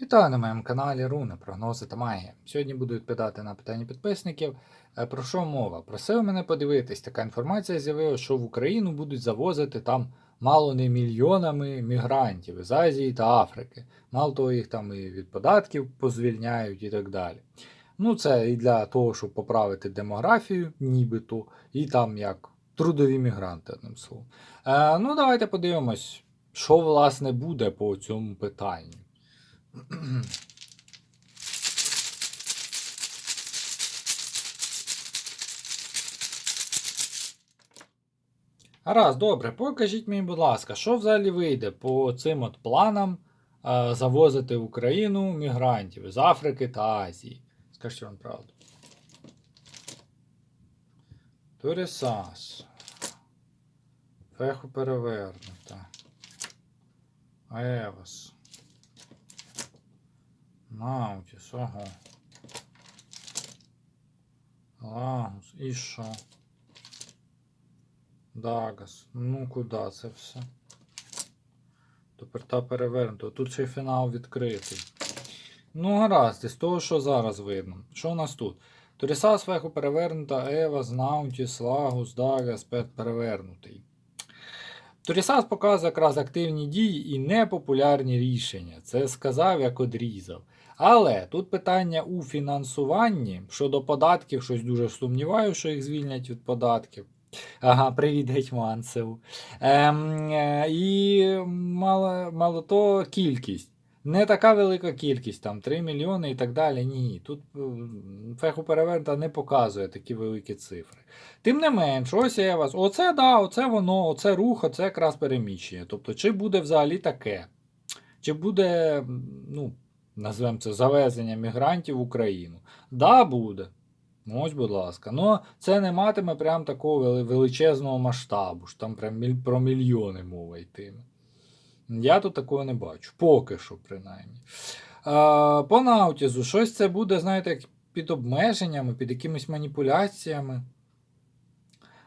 Вітаю на моєму каналі Руни, прогнози та магія. Сьогодні буду відповідати на питання підписників. Е, Про що мова? Просив мене подивитись, така інформація з'явилася, що в Україну будуть завозити там мало не мільйонами мігрантів із Азії та Африки. Мало того, їх там і від податків позвільняють і так далі. Ну, це і для того, щоб поправити демографію, нібито, і там як трудові мігранти, одним словом. Е, ну, давайте подивимось, що власне буде по цьому питанню. Раз, добре, покажіть мені, будь ласка, що взагалі вийде по цим от планам е, завозити в Україну мігрантів з Африки та Азії? Скажіть вам правду. Турісас. Феху перевернута. Евас. Наутіс, ого. Лагус. І що? Дагас. Ну куди це все? Тепер та перевернуто. Тут ще фінал відкритий. Ну, гаразд, із того, що зараз видно. Що у нас тут? Торіса Свеху перевернута, Евас, Наутіс, Лагус, Дагас, Пет перевернутий. Торісас показує якраз активні дії і непопулярні рішення. Це сказав, як одрізав. Але тут питання у фінансуванні щодо податків, щось дуже сумніваю, що їх звільнять від податків. Ага, привіт, Гетьманцеву. Ем, е, і мало, мало то кількість. Не така велика кількість, там 3 мільйони і так далі. Ні. Тут е, феху перевернута не показує такі великі цифри. Тим не менш, ось я вас. Оце да, оце воно, оце рух, оце якраз переміщення. Тобто, чи буде взагалі таке? Чи буде, ну, назвемо це завезення мігрантів в Україну? Да, буде. Ось, будь ласка. Ну, це не матиме прям такого величезного масштабу, ж там прям про мільйони мова йтиме. Я тут такого не бачу. Поки що, принаймні. А, по наутізу, щось це буде, знаєте, як під обмеженнями, під якимись маніпуляціями.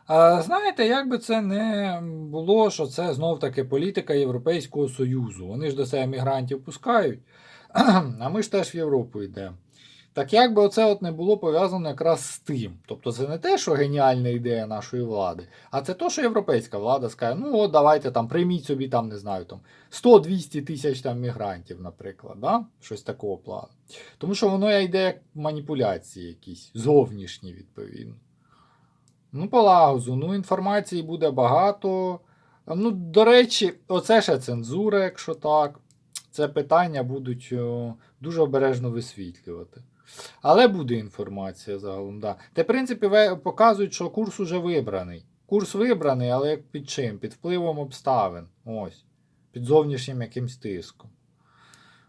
А, знаєте, як би це не було, що це знов-таки політика Європейського Союзу. Вони ж до себе мігрантів пускають, а ми ж теж в Європу йдемо. Так як би оце от не було пов'язано якраз з тим. Тобто це не те, що геніальна ідея нашої влади, а це то, що європейська влада скаже, ну от давайте там прийміть собі там, не знаю, там 100-200 тисяч там мігрантів, наприклад, да? щось такого плану. Тому що воно йде як маніпуляції якісь, зовнішні, відповідно. Ну, по лагузу, ну, інформації буде багато. Ну, до речі, оце ще цензура, якщо так. Це питання будуть дуже обережно висвітлювати. Але буде інформація загалом, да. Те, в принципі, показують, що курс уже вибраний. Курс вибраний, але під чим? Під впливом обставин. Ось. Під зовнішнім якимсь тиском.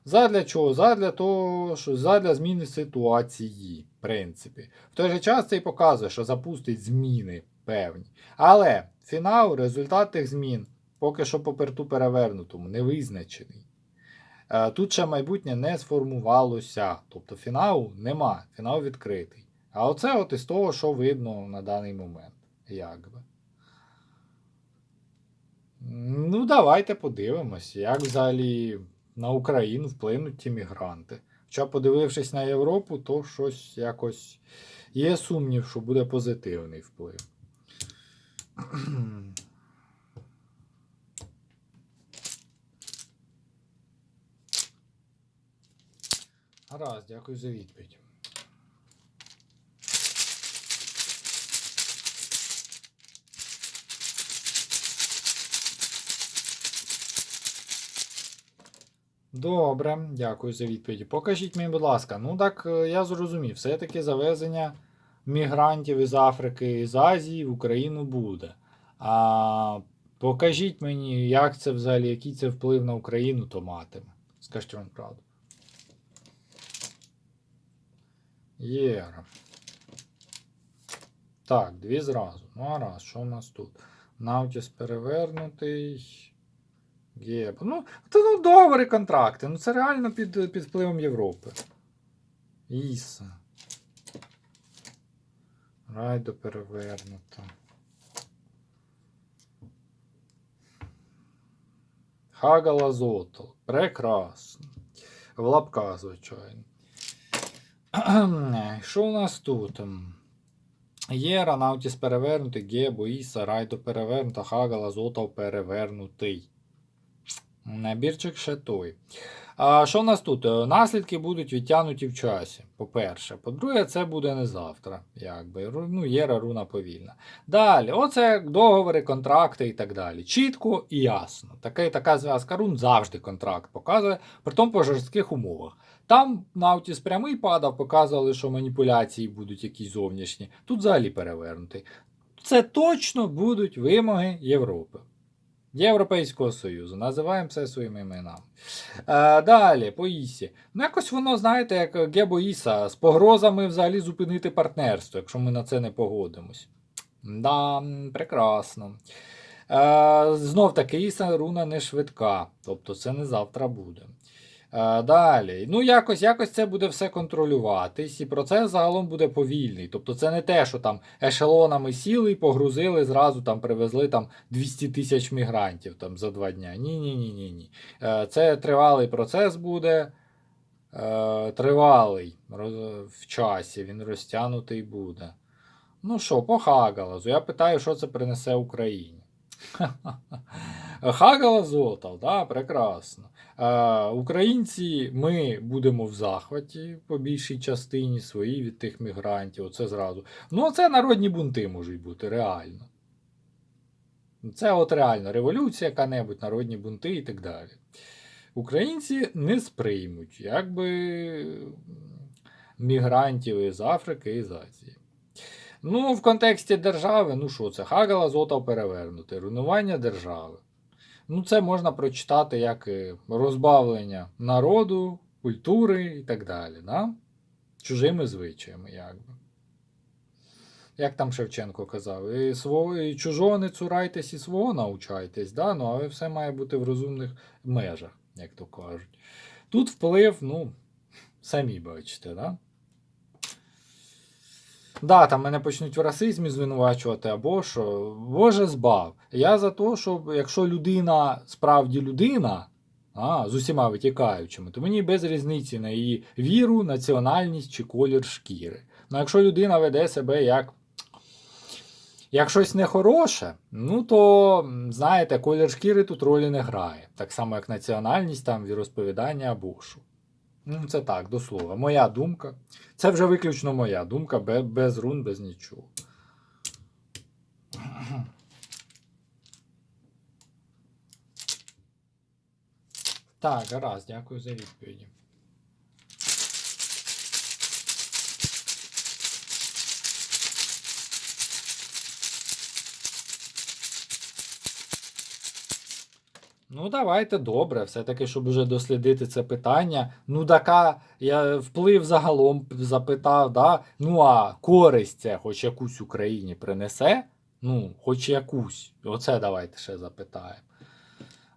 Задля чого? Задля того, що задля зміни ситуації, в принципі. В той же час це і показує, що запустить зміни певні. Але фінал, результат тих змін поки що по перту перевернутому, не визначений. Е, Тут ще майбутнє не сформувалося. Тобто фіналу нема, фінал відкритий. А оце от із того, що видно на даний момент. Якби. Ну, давайте подивимось, як взагалі на Україну вплинуть ті мігранти. Хоча, подивившись на Європу, то щось якось є сумнів, що буде позитивний вплив. Гаразд, дякую за відповідь. Добре, дякую за відповідь. Покажіть мені, будь ласка. Ну так е, я зрозумів, все-таки завезення мігрантів із Африки з Азії в Україну буде. А покажіть мені, як це взагалі, який це вплив на Україну то матиме. Скажіть вам правду. Єра. Так, дві зразу. Ну, а раз, що у нас тут? Наутіс перевернутий. Геб. Ну, це ну, договори контракти. Ну це реально під, під впливом Європи. Іса. Райдо перевернуто. Хагала Зотол. Прекрасно. В лапках, звичайно. Що у нас тут? Є Наутіс перевернутий, Гебо, Іса, Райдо перевернута, Хагала, Зотов перевернутий. Набірчик ще той. А що у нас тут? Е, Наслідки будуть відтягнуті в часі. По-перше. По-друге, це буде не завтра. Якби. Ну, Єра руна повільна. Далі, оце договори, контракти і так далі. Чітко і ясно. Таке, така зв'язка рун завжди контракт показує, при тому по жорстких умовах. Там Наутіс прямий падав, показували, що маніпуляції будуть якісь зовнішні. Тут взагалі перевернутий. Це точно будуть вимоги Європи. Європейського Союзу. Називаємо це своїми іменами. Е, далі, по Ісі. Ну, якось воно, знаєте, як Гебо Іса, з погрозами взагалі зупинити партнерство, якщо ми на це не погодимось. Да, прекрасно. Е, знов таки, Іса руна не швидка. Тобто це не завтра буде. Е, Далі. Ну, якось, якось це буде все контролюватись, і процес загалом буде повільний. Тобто це не те, що там ешелонами сіли і погрузили, зразу там привезли там 200 тисяч мігрантів там, за два дня. Ні, ні, ні, ні, ні. Е, Це тривалий процес буде. Е, Тривалий в часі, він розтягнутий буде. Ну що, по Хагалазу. Я питаю, що це принесе Україні. Хагалаз Зотов, да, прекрасно. Е, Українці, ми будемо в захваті по більшій частині свої від тих мігрантів. Оце зразу. Ну, це народні бунти можуть бути, реально. Це от реально революція яка-небудь, народні бунти і так далі. Українці не сприймуть, якби мігрантів із Африки і з Азії. Ну, в контексті держави, ну що це? Хагала Зотов перевернути, руйнування держави. Ну, це можна прочитати як е, розбавлення народу, культури і так далі. Да? Чужими звичаями, якби. Як там Шевченко казав, і, свого, і чужого не цурайтесь, і свого научайтесь, да? ну, але все має бути в розумних межах, як то кажуть. Тут вплив, ну, самі бачите, да? Да, там мене почнуть в расизмі звинувачувати, або що. Боже збав. Я за те, що якщо людина справді людина, а, з усіма витікаючими, то мені без різниці на її віру, національність чи колір шкіри. Ну якщо людина веде себе як. Як щось нехороше, ну то, знаєте, колір шкіри тут ролі не грає. Так само, як національність, там, віросповідання або що. Ну, це так, до слова. Моя думка. Це вже виключно моя думка, без, рун, без нічого. Так, гаразд, дякую за відповіді. Ну, давайте добре, все-таки, щоб уже дослідити це питання. Ну, така я вплив загалом запитав, да? ну а користь це хоч якусь Україні принесе. Ну, хоч якусь. Оце давайте ще запитаємо.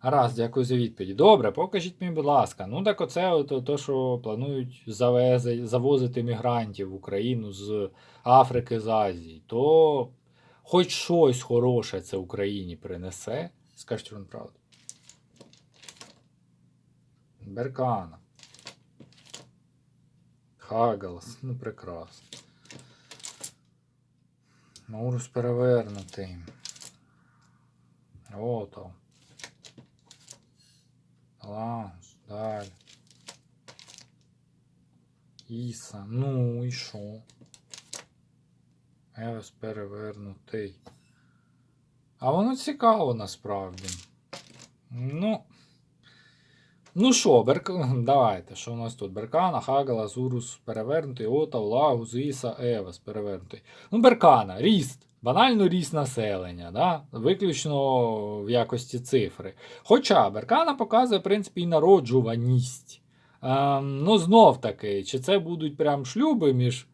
Раз, дякую за відповідь. Добре, покажіть мені, будь ласка. Ну, так оце от, то, що планують завези, завозити мігрантів в Україну з Африки, з Азії, то хоч щось хороше це Україні принесе. Скажіть вам правду. Беркана. Хагалас. Ну, прекрасно. Маурус перевернутий. Ото. Лаус. Далі. Іса. Ну і що? Евес перевернутий. А воно цікаво насправді. Ну. Ну що, Берк... давайте, що у нас тут? Беркана, Хагала, Зурус перевернутий, Отав, Лагус, Іса, Евас перевернутий. Ну, Беркана, ріст. Банально ріст населення, да? виключно в якості цифри. Хоча Беркана показує, в принципі, і народжуваність. Ем, ну, знов таки, чи це будуть прям шлюби між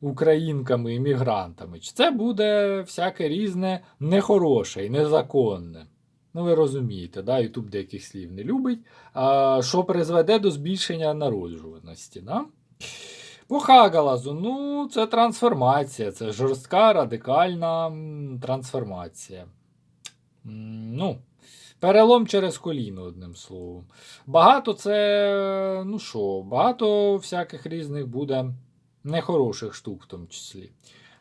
українками і мігрантами, чи це буде всяке різне нехороше і незаконне. Ну, ви розумієте, да? Ютуб деяких слів не любить, а, що призведе до збільшення народжуваності. Да? По Хагалазу, ну, це трансформація, це жорстка радикальна трансформація. Ну, Перелом через коліно, одним словом. Багато це, ну що, багато всяких різних буде нехороших штук в тому числі.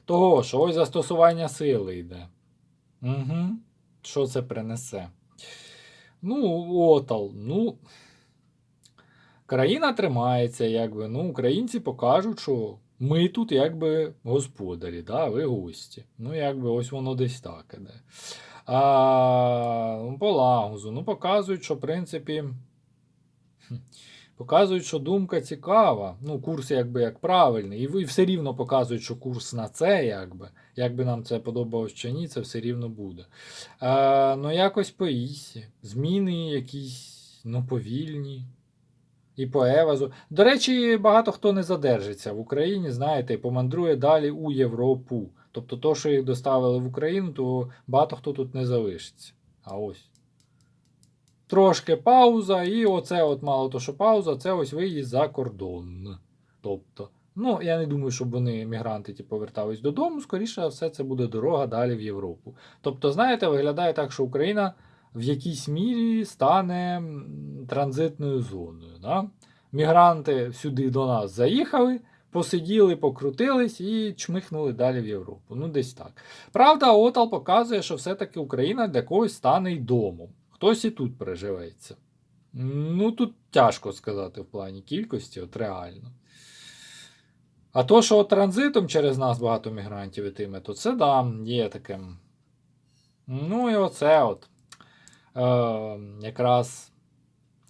Того, що ось застосування сили йде. Угу. Що це принесе? Ну, отал, ну. Країна тримається, якби. Ну, українці покажуть, що ми тут якби господарі, да, ви гості. Ну, якби ось воно десь так іде. А, ну, по лагузу, ну, показують, що, в принципі, показують, що думка цікава. Ну, курс якби як правильний. І все рівно показують, що курс на це, якби. Якби нам це подобалось чи ні, це все рівно буде. А, ну, якось по Ісі. Зміни якісь, ну, повільні. І по Евазу. До речі, багато хто не задержиться в Україні, знаєте, і помандрує далі у Європу. Тобто, то, що їх доставили в Україну, то багато хто тут не залишиться. А ось. Трошки пауза, і оце от мало то, що пауза, це ось виїзд за кордон. Тобто, ну, я не думаю, щоб вони, мігранти, ті, повертались додому, скоріше все, це буде дорога далі в Європу. Тобто, знаєте, виглядає так, що Україна в якійсь мірі стане транзитною зоною. Да? Мігранти сюди до нас заїхали, посиділи, покрутились і чмихнули далі в Європу. Ну, десь так. Правда, Отал показує, що все-таки Україна для когось стане й домом. Хтось і тут переживеться. Ну, тут тяжко сказати в плані кількості, от реально. А то, що транзитом через нас багато мігрантів ітиме, то це да, є таке. Ну і оце от. Е, якраз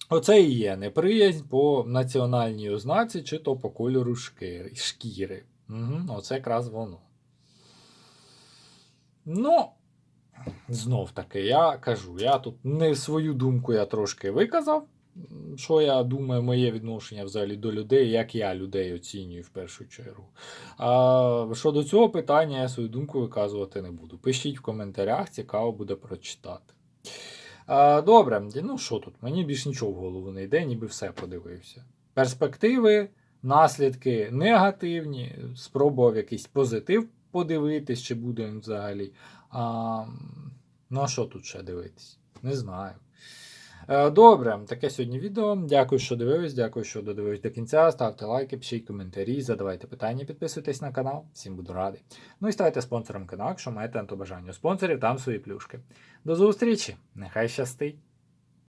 оце і є неприязнь по національній ознаці, чи то по кольору шкіри. шкіри. Угу, оце якраз воно. Ну, знов таки, я кажу, я тут не свою думку я трошки виказав. Що я думаю, моє відношення взагалі до людей, як я людей оцінюю в першу чергу. А щодо цього питання, я свою думку виказувати не буду. Пишіть в коментарях, цікаво буде прочитати. А, добре, ну що тут? Мені більш нічого в голову не йде, ніби все подивився. Перспективи, наслідки негативні, спробував якийсь позитив подивитись, чи буде він взагалі. А, ну а що тут ще дивитись? Не знаю. Е, Добре, таке сьогодні відео. Дякую, що дивились, дякую, що додивились до кінця. Ставте лайки, пишіть коментарі, задавайте питання, підписуйтесь на канал. Всім буду радий. Ну і ставайте спонсором каналу, якщо маєте на то бажання. У спонсорів там свої плюшки. До зустрічі! Нехай щастить!